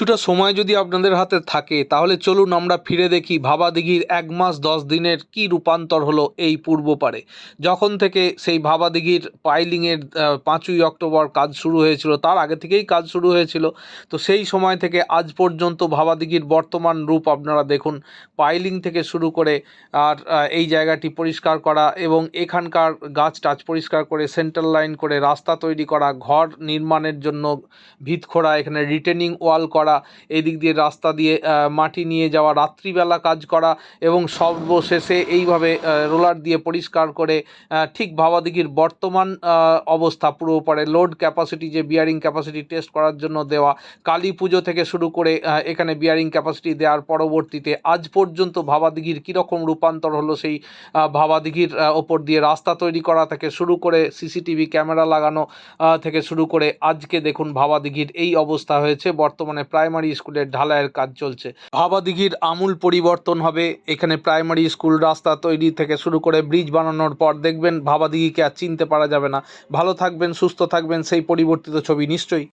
কিছুটা সময় যদি আপনাদের হাতে থাকে, তাহলে চলুন আমরা ফিরে দেখি ভাবাদিঘির এক মাস দশ দিনের কি রূপান্তর হলো এই পূর্ব পারে। যখন থেকে সেই ভাবাদিঘির পাইলিংয়ের পাঁচই অক্টোবর কাজ শুরু হয়েছিল, তার আগে থেকেই কাজ শুরু হয়েছিল। তো সেই সময় থেকে আজ পর্যন্ত ভাবাদিঘির বর্তমান রূপ আপনারা দেখুন, পাইলিং থেকে শুরু করে আর এই জায়গাটি পরিষ্কার করা এবং এখানকার গাছ টাছ পরিষ্কার করে সেন্ট্রাল লাইন করে রাস্তা তৈরি করা, ঘর নির্মাণের জন্য ভিত খোঁড়া এখানে রিটেনিং ওয়াল করা এই দিক দিয়ে রাস্তা দিয়ে মাটি নিয়ে যাওয়া, রাত্রিবেলা কাজ করা এবং সর্বশেষে এইভাবে রোলার দিয়ে পরিষ্কার করে ঠিক ভাবাদিঘির বর্তমান অবস্থা পুরো পরে লোড ক্যাপাসিটি যে বিয়ারিং ক্যাপাসিটি টেস্ট করার জন্য দেওয়া, কালী পুজো থেকে শুরু করে এখানে বিয়ারিং ক্যাপাসিটি দেওয়ার পরবর্তীতে আজ পর্যন্ত ভাবাদিঘির কীরকম রূপান্তর হলো সেই ভাবাদিঘির ওপর দিয়ে রাস্তা তৈরি করা থেকে শুরু করে সিসিটিভি ক্যামেরা লাগানো থেকে শুরু করে আজকে দেখুন ভাবাদিঘির এই অবস্থা হয়েছে। বর্তমানে প্রাইমারি স্কুলের ঢালাইয়ের কাজ চলছে। ভাবাদিঘির আমূল পরিবর্তন হবে। এখানে প্রাইমারি স্কুল রাস্তা তৈরি থেকে শুরু করে ব্রিজ বানানোর পর দেখবেন ভাবাদিঘিকে আর চিনতে পারা যাবে না। ভালো থাকবেন, সুস্থ থাকবেন, সেই পরিবর্তিত ছবি নিশ্চয়ই।